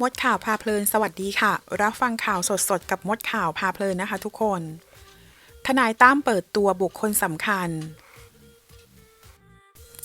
มดข่าวพาเพลินสวัสดีค่ะ รับฟังข่าวสดๆ กับมดข่าวพาเพลินนะคะทุกคน ทนายตั้มเปิดตัวบุคคลสำคัญ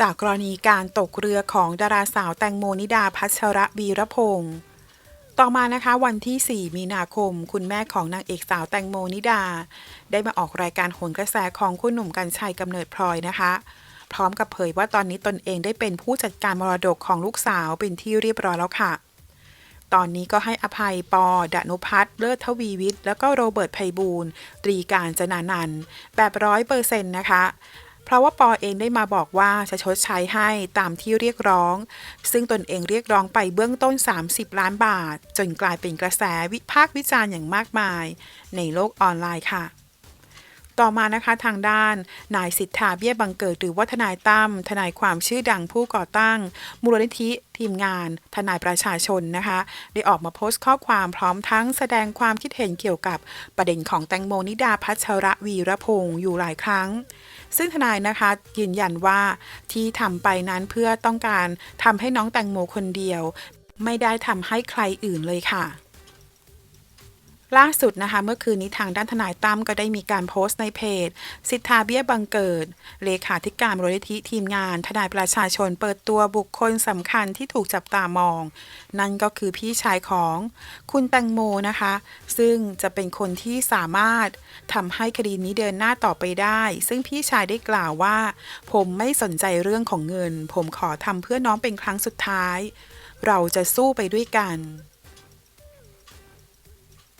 จากกรณีการตกเรือของดาราสาวแตงโมนิดาพัชระวีรพงศ์ต่อมานะคะวันที่ 4 มีนาคม คุณแม่ของนางเอกสาวแตงโมนิดา ได้มาออกรายการโหนกระแสของคุณหนุ่มกัญชัยกำเนิดพลอยนะคะ พร้อมกับเผยว่าตอนนี้ตนเองได้เป็นผู้จัดการมรดกของลูกสาวเป็นที่เรียบร้อยแล้วค่ะ ตอนนี้ก็ให้อภัยปอดนุพัฒน์เลิศทวีวิทย์แล้วก็โรเบิร์ตไพบูลตรีการจนานันท์แบบร้อยเปอร์เซ็นต์นะคะ เพราะว่าปอเองได้มาบอกว่าจะชดใช้ให้ตามที่เรียกร้อง ซึ่งตนเองเรียกร้องไปเบื้องต้น 30 ล้านบาท จนกลายเป็นกระแสวิพากษ์วิจารณ์อย่างมากมาย ในโลกออนไลน์ค่ะ ต่อมานะคะทางด้าน นายสิทธาเบี้ยบังเกิดหรือว่าทนายตั้มทนายความชื่อดังผู้ก่อตั้ง มูลนิธิทีมงาน ทนายประชาชนนะคะ ได้ออกมาโพสต์ข้อความพร้อมทั้งแสดงความคิดเห็นเกี่ยวกับประเด็นของแตงโมนิดาพัชระวีรพงศ์อยู่หลายครั้ง ซึ่งทนายนะคะยืนยันว่าที่ทำไปนั้นเพื่อต้องการทำให้น้องแตงโมคนเดียว ไม่ได้ทำให้ใครอื่นเลยค่ะ ล่าสุดนะคะ เมื่อคืนนี้ทางด้านทนายตั้มก็ได้มีการโพสต์ในเพจ สิทธาเบี้ยบังเกิด เลขาธิการมูลนิธิทีมงาน ทนายประชาชนเปิดตัวบุคคลสำคัญที่ถูกจับตามอง นั่นก็คือพี่ชายของคุณแตงโมนะคะ ซึ่งจะเป็นคนที่สามารถทำให้คดีนี้เดินหน้าต่อไปได้ ซึ่งพี่ชายได้กล่าวว่า ผมไม่สนใจเรื่องของเงิน ผมขอทำเพื่อน้องเป็นครั้งสุดท้าย เราจะสู้ไปด้วยกัน